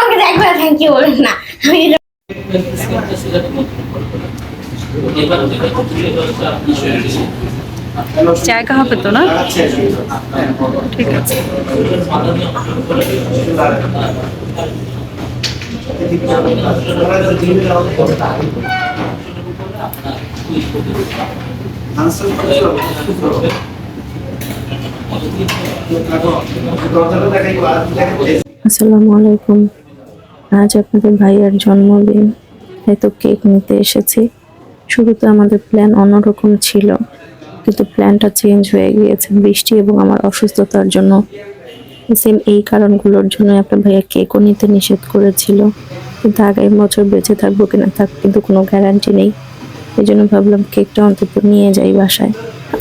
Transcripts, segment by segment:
আমাকে একবার thank you বলেন না। আমি এটা জায়গা হবে তো না? ঠিক আছে। আসসালামু আলাইকুম। আজ আপনাদের ভাইয়ার জন্মদিন। হয়তো কেক নিতে এসেছি। শুরুতে আমাদের প্ল্যান অন্যরকম ছিল, কিন্তু প্ল্যানটা চেঞ্জ হয়ে গিয়েছে বৃষ্টি এবং আমার অসুস্থতার জন্য। সেম এই কারণগুলোর জন্য আপনার ভাইয়া কেকও নিতে নিষেধ করেছিল। কিন্তু আগামী বছর বেঁচে থাকব কিনা থাক কিন্তু কোনো গ্যারান্টি নেই। এই জন্য ভাবলাম কেকটা অন্তত নিয়ে যাই বাসায়।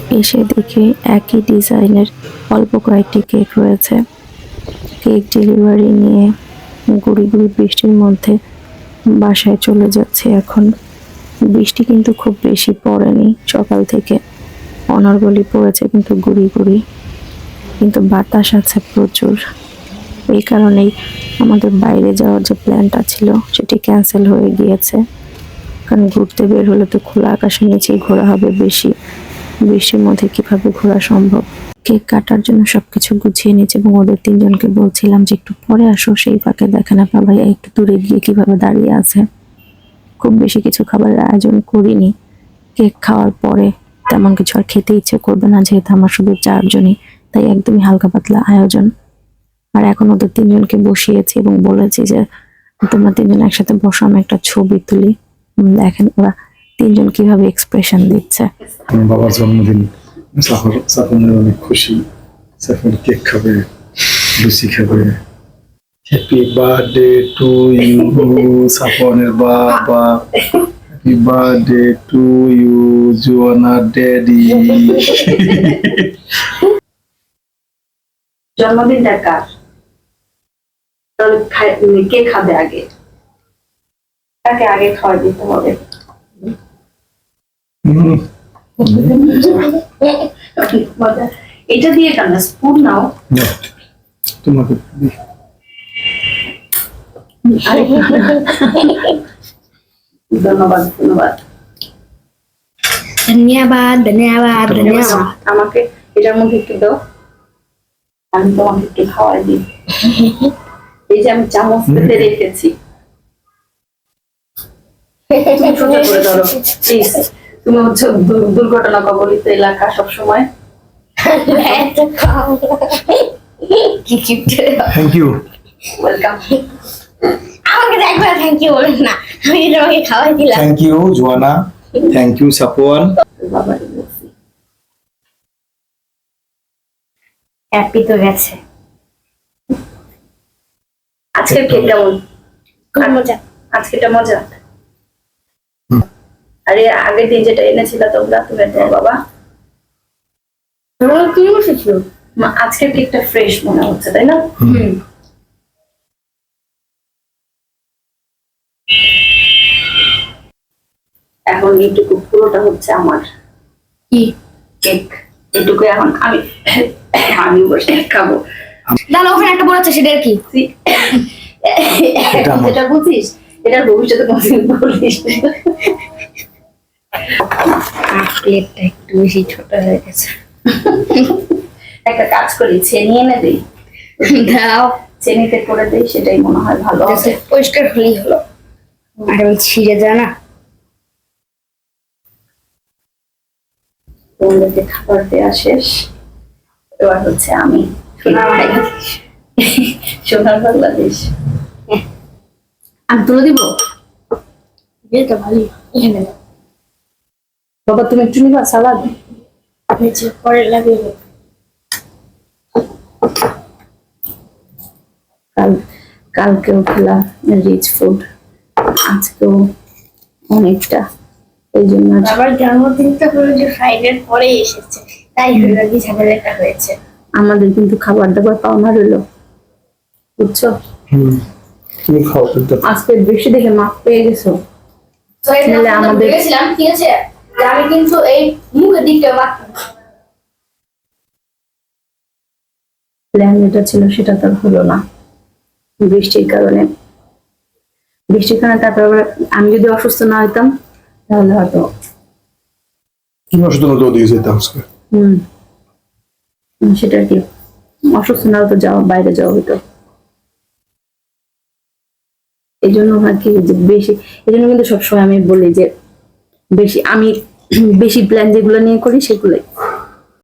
এসে দেখি একই ডিজাইনের অল্প কয়েকটি কেক রয়েছে। কেক ডেলিভারি নিয়ে গুড়ি গুড়ি বৃষ্টির মধ্যে বাসায় চলে যাচ্ছে এখন। বৃষ্টি কিন্তু খুব বেশি পড়েনি সকাল থেকে। অনর্গলি পড়েছে কিন্তু গুড়ি গুড়ি। কিন্তু বাতাস আছে প্রচুর। এই কারণেই আমাদের বাইরে যাওয়ার যে প্ল্যানটা ছিল, সেটি ক্যান্সেল হয়ে গিয়েছে। কারণ ঘুরতে বের হলে তো খোলা আকাশের নিচেই ঘোরা হবে বেশি। বৃষ্টির মধ্যে কীভাবে ঘোরা সম্ভব? কেক কাটার জন্য সবকিছু গুছিয়ে নিয়েছে এবং ওদের তিনজনকে বলছিলাম যে একটু পরে আসো, সেই ফাঁকে দেখেন আপনার ভাইয়া, একটু দূরে গিয়ে কীভাবে দাঁড়িয়ে আছে। খুব বেশি কিছু খাবারের আয়োজন করিনি। কেক খাওয়ার পরে তেমন কিছু আর খেতে ইচ্ছে করবে না, যেহেতু আমার শুধু চারজনই, তাই একদমই হালকা পাতলা আয়োজন। আর এখন ওদের তিনজনকে বসিয়েছি এবং বলেছি যে তোমরা তিনজন একসাথে বসো, আমি একটা ছবি তুলি। দেখেন ওরা তিনজন কীভাবে এক্সপ্রেশন দিচ্ছে? আমার বাবার জন্মদিন সাফর সাফনের অনেক খুশি। সাফর কেক খাবে লুচি খাবে। হ্যাপি বার্থডে টু ইউ সাফনের বাবা। Happy birthday to you Joanna daddy জন্মদিনটা কার? কে খাবে আগে? তাকে আগে খাওয়া দিতে হবে। এটা দিয়ে কেন স্পুন নাও। তোমাকে ধন্যবাদ ধন্যবাদ। ধন্যবাদ ধন্যবাদ ধন্যবাদ। আমাকে এটার মধ্যে একটু দাও। আমি তোমাকে একটু খাওয়াই দিই। এই যে আমি চামচ পেতে রেখেছি। করে ধরো প্লিজ তুমি হচ্ছে দুর্ঘটনা কবলিত এলাকা সবসময়। থ্যাংক ইউ ওয়েলকাম আমাকে একবার থ্যাংক ইউ বলেন না। আমি তোমাকে খাওয়াই দিলাম। Thank you Joanna. Thank you বলছি হ্যাপি তো গেছে। আজকের কেক কেমন? মজা? আজকেটা মজা। আরে আগের দিন যেটা এনেছিল তোমরা তুমি তোমার বাবা। তোমার কি বসেছিল আজকের কেকটা ফ্রেশ মনে হচ্ছে তাই না? হুম। এখন এইটুকু পুরোটা হচ্ছে আমার কি? কেক। এটুকু এখন আমি আমি বসে খাব। দাদা ওখানে একটা বড় আছে সেটা কি? এটা যেটা বুঝিস এটার ভবিষ্যতে কোনদিন বলিস প্লেটটা একটু বেশি ছোট হয়ে গেছে। একটা কাজ করি ছেনি এনে দিই। দাও। চেনিতে করে দিই সেটাই মনে হয় ভালো হবে। পরিষ্কার হলেই হলো। আর আমি ছিঁড়ে যা না। তোমাদেরকে খাবার দেওয়া শেষ এবার হচ্ছে আমি সোনার বাংলাদেশ বাংলাদেশ আমি তুলে দিব? এটা ভালোই। বাবা তুমি একটু নিবা সালাদ? পরে লাগিয়ে কাল কালকেও খেলাম রিচ ফুড আজকেও অনেকটা। এই জন্য জন্মদিনটা হলো যে ফ্রাইডের পরে এসেছে। তাই হলো কি ঝামেলাটা হয়েছে। আমাদের কিন্তু খাবার দাবার পাওনা রইল। বুঝছ? হুম। তুমি খাও? আজকে বৃষ্টি দেখে মাপ পেয়ে গেছো। আমাদের- ঠিক আছে? যে আমি কিন্তু এই মুখের দিকটা প্ল্যান যেটা ছিল সেটা তো আর হলো না। বৃষ্টির কারণে। বৃষ্টির কারণে তারপর আমি যদি অসুস্থ না হইতাম তাহলে হয়তো তুমি অসুস্থ হলে তো দিয়ে যেতাম আজকে। হম। সেটা আর কি? অসুস্থ না হলে তো যাওয়া বাইরে যাওয়া হতো এই জন্য আর কি যে বেশি এই জন্য কিন্তু সবসময় আমি বলি যে বেশি আমি বেশি প্ল্যান যেগুলো নিয়ে করি সেগুলোই।